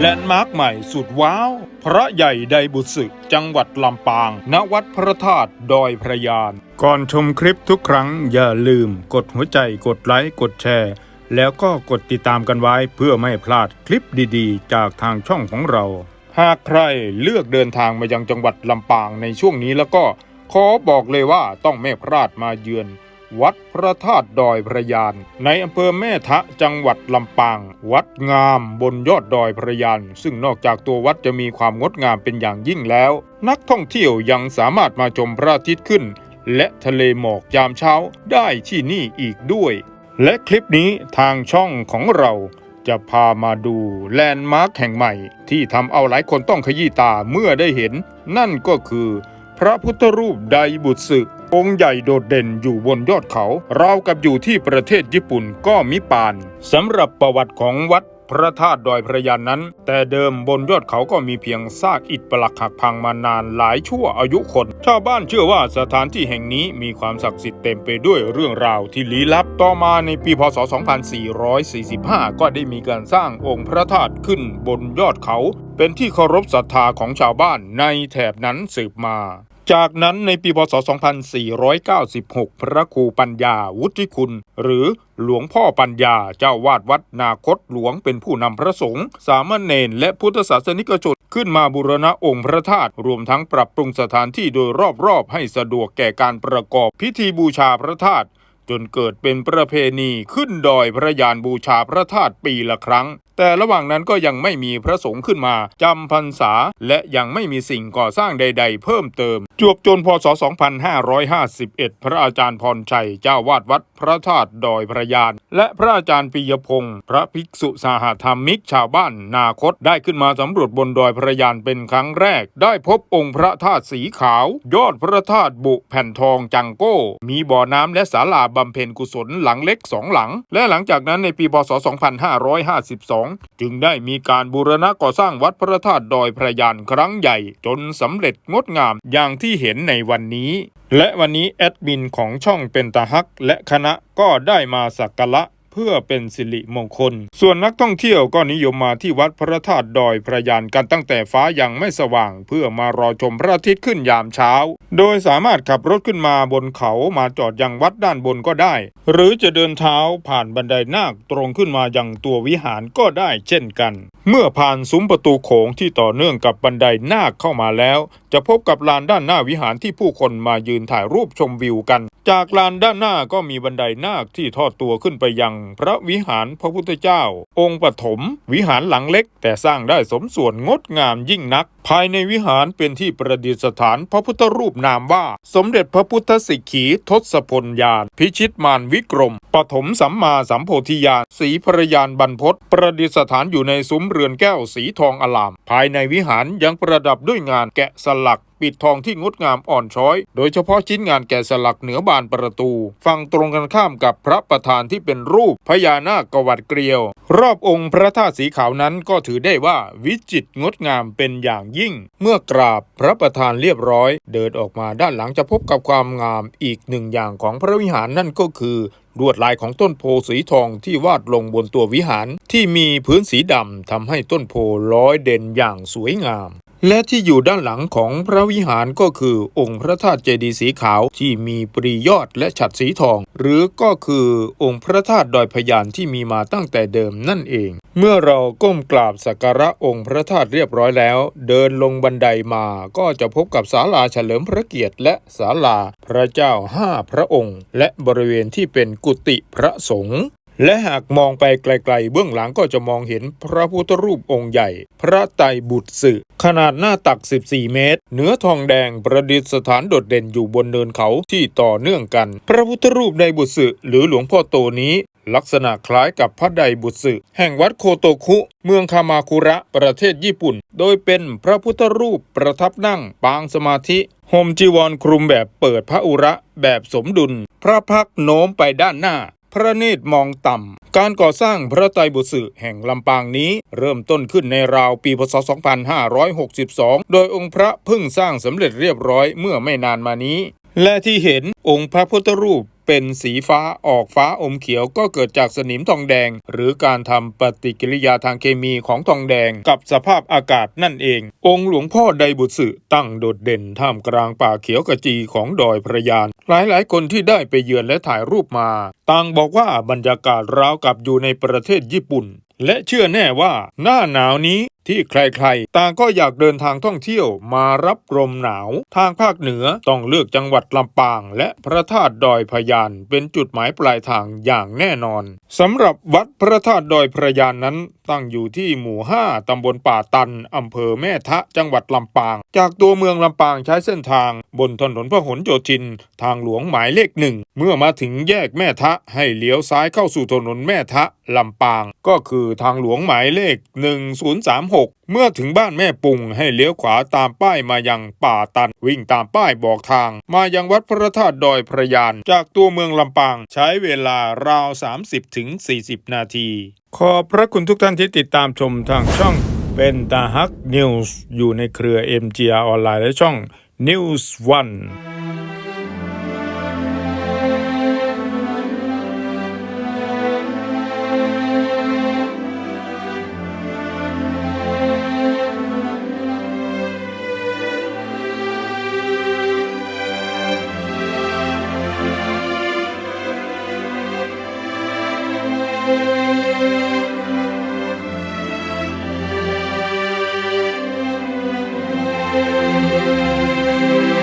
แลนด์มาร์คใหม่สุดว้าว พระใหญ่ไดบุษึกจังหวัดลำปาง ณ วัดพระธาตุดอยพระยาน ก่อนชมคลิปทุกครั้งอย่าลืมกดหัวใจกดไลค์กดแชร์ แล้วก็กดติดตามกันไว้เพื่อไม่พลาดคลิปดีๆ จากทางช่องของเรา หากใครเลือกเดินทางมายังจังหวัดลำปางในช่วงนี้แล้วก็ขอบอกเลยว่าต้องไม่พลาดมาเยือน วัดพระธาตุดอยพระยาน ในอำเภอแม่ทะจังหวัดลำปาง วัดงามบนยอดดอยพระยาน ซึ่งนอกจากตัววัดจะมีความงดงามเป็นอย่างยิ่งแล้ว นักท่องเที่ยวยังสามารถมาชมพระอาทิตย์ขึ้น และทะเลหมอกยามเช้าได้ที่นี่อีกด้วย และคลิปนี้ทางช่องของเราจะพามาดูแลนด์มาร์คแห่งใหม่ ที่ทำเอาหลายคนต้องขยี้ตาเมื่อได้เห็น นั่นก็คือ พระพุทธรูปไดบุตสึ องค์ใหญ่โดดเด่นอยู่บนยอดเขาราวกับอยู่ที่ประเทศญี่ปุ่นก็มิปานสำหรับประวัติของวัดพระธาตุดอยพระยานนั้น แต่เดิมบนยอดเขาก็มีเพียงซากอิฐปลักหักพังมานานหลายชั่วอายุคน ชาวบ้านเชื่อว่าสถานที่แห่งนี้มีความศักดิ์สิทธิ์เต็มไปด้วยเรื่องราวที่ลี้ลับ ต่อมาในปีพศ 2445 ก็ได้มีการสร้างองค์พระธาตุขึ้นบนยอดเขา เป็นที่เคารพศรัทธาของชาวบ้านในแถบนั้นสืบมา จากนั้นในปีพศ 2496 พระครูปัญญาวุฒิคุณ หรือหลวงพ่อปัญญาเจ้าวาดวัดนาคตหลวงเป็นผู้นำพระสงฆ์สามเณรและพุทธศาสนิกชนขึ้นมาบูรณะองค์พระธาตุรวมทั้งปรับปรุงสถานที่โดยรอบๆ ให้สะดวกแก่การประกอบพิธีบูชาพระธาตุจนเกิดเป็นประเพณีขึ้นดอยพระยานบูชาพระธาตุปีละครั้ง แต่ระหว่างนั้นก็ยังไม่มีพระสงฆ์ขึ้นมาจำพรรษา และยังไม่มีสิ่งก่อสร้างใด ๆ เพิ่มเติม จวบจนพศ 2551 พระอาจารย์พรชัยเจ้าวาดวัดพระธาตุดอยพระยาน และพระอาจารย์ปิยพงศ์พระภิกษุสาหธรรมิกชาวบ้านนาคตได้ขึ้นมาสำรวจบนดอยพระยานเป็นครั้งแรก ได้พบองค์พระธาตุสีขาว ยอดพระธาตุบุแผ่นทองจังโก้ มีบ่อน้ำและศาลาบำเพ็ญกุศลหลังเล็กสองหลัง และหลังจากนั้นในปีพศ 2552จึงได้มีการบูรณะก่อสร้างวัดพระธาตุดอยพระยานครั้งใหญ่จนสำเร็จงดงามอย่างที่เห็นในวันนี้ และวันนี้แอดมินของช่องเป็นตาฮักและคณะก็ได้มาสักการะ เพื่อเป็นสิริมงคล ส่วนนักท่องเที่ยวก็นิยมมาที่วัดพระธาตุดอยพระยานกันตั้งแต่ฟ้ายังไม่สว่าง เพื่อมารอชมพระอาทิตย์ขึ้นยามเช้า โดยสามารถขับรถขึ้นมาบนเขามาจอดยังวัดด้านบนก็ได้ หรือจะเดินเท้าผ่านบันไดนาคตรงขึ้นมายังตัววิหารก็ได้เช่นกัน เมื่อผ่านซุ้มประตูโขงที่ต่อเนื่องกับบันไดนาคเข้ามาแล้ว จะพบกับลานด้านหน้าวิหารที่ผู้คนมายืนถ่ายรูปชมวิวกัน จากลานด้านหน้าก็มีบันไดนาคที่ทอดตัวขึ้นไปยังพระวิหารพระพุทธเจ้า องค์ปฐมวิหารหลังเล็ก แต่สร้างได้สมส่วนงดงามยิ่งนัก ภายในวิหารเป็นที่ประดิษฐานพระพุทธรูปนามว่า สมเด็จพระพุทธสิกขีทศพลยาน พิชิตมารวิกรม ปฐมสัมมาสัมโพธิญาณสีพระยานบรรพตประดิษฐานอยู่ในซุ้มเรือนแก้วสีทองอลาม ภายในวิหารยังประดับด้วยงานแกะสลักปิดทองที่งดงามอ่อนช้อย โดยเฉพาะชิ้นงานแกะสลักเหนือบานประตู ฝั่งตรงกันข้ามกับพระประธานที่เป็นรูปพญานาคกวัดเกลียว รอบองค์พระธาตุสีขาวนั้นก็ถือได้ว่าวิจิตรงดงามเป็นอย่างยิ่ง เมื่อกราบพระประธานเรียบร้อย เดินออกมาด้านหลังจะพบกับความงามอีกหนึ่งอย่างของพระวิหารนั่นก็คือลวดลายของต้นโพสีทองที่วาดลงบนตัววิหารที่มีพื้นสีดำทำให้ต้นโพร้อยเด่นอย่างสวยงาม และที่อยู่ด้านหลังของพระวิหารก็คือองค์พระธาตุเจดีย์สีขาวที่มีปรียอดและฉัดสีทอง หรือก็คือองค์พระธาตุดอยพยานที่มีมาตั้งแต่เดิมนั่นเอง เมื่อเราก้มกราบสักการะองค์พระธาตุเรียบร้อยแล้ว เดินลงบันไดมาก็จะพบกับศาลาเฉลิมพระเกียรติและศาลาพระเจ้าห้าพระองค์ และบริเวณที่เป็นกุฏิพระสงฆ์ และหากมองไปไกลๆ เบื้องหลังก็จะมองเห็นพระพุทธรูปองค์ใหญ่ พระไตรบุตรสึขนาดหน้าตัก 14 เมตร เนื้อทองแดงประดิษฐานโดดเด่นอยู่บนเนินเขาที่ต่อเนื่องกัน พระพุทธรูปในบุตรสึหรือหลวงพ่อโตนี้ ลักษณะคล้ายกับพระไดบุตรสึแห่งวัดโคโตคุ เมืองคามาคุระประเทศญี่ปุ่น โดยเป็นพระพุทธรูปประทับนั่งปางสมาธิห่มจีวรคลุมแบบเปิดพระอุระแบบสมดุล พระพักโน้มไปด้านหน้า พระเนตรมองต่ำ การก่อสร้างพระไตรบุตรสึแห่งลำปางนี้ เริ่มต้นขึ้นในราวปีพศ 2562 โดยองค์พระเพิ่งสร้างสำเร็จเรียบร้อยเมื่อไม่นานมานี้ และที่เห็นองค์พระพุทธรูป เป็นสีฟ้าออกฟ้าอมเขียวก็เกิดจากสนิมทองแดง หรือการทำปฏิกิริยาทางเคมีของทองแดงกับสภาพอากาศนั่นเอง องค์หลวงพ่อไดบุตสึตั้งโดดเด่นท่ามกลางป่าเขียวกระจีของดอยพระยาน หลายๆ คนที่ได้ไปเยือนและถ่ายรูปมา ต่างบอกว่าบรรยากาศราวกับอยู่ในประเทศญี่ปุ่น และเชื่อแน่ว่าหน้าหนาวนี้ ที่ใครๆ ต่างก็อยากเดินทางท่องเที่ยวมารับลมหนาว ทางภาคเหนือต้องเลือกจังหวัดลำปาง และพระธาตุดอยพยานเป็นจุดหมายปลายทางอย่างแน่นอนสำหรับวัดพระธาตุดอยพระยานนั้น ตั้งอยู่ที่หมู่ 5 ตำบลป่าตันอำเภอแม่ทะจังหวัดลำปาง จากตัวเมืองลำปางใช้เส้นทาง บนถนนพหลโยธิน ทางหลวงหมายเลขหนึ่ง เมื่อมาถึงแยกแม่ทะให้เลี้ยวซ้ายเข้าสู่ถนนแม่ทะลำปาง ก็คือทางหลวงหมายเลข 1036เมื่อถึงบ้านแม่ปุงให้เลี้ยวขวาตามป้ายมายังป่าตัน วิ่งตามป้ายบอกทาง มายังวัดพระธาตุดอยพระยาน จากตัวเมืองลำปาง ใช้เวลาราว 30-40 นาที ขอบพระคุณทุกท่านที่ติดตามชมทางช่องเป็นตาฮักนิวส์อยู่ในเครือ MGR ออนไลน์และช่อง News One Música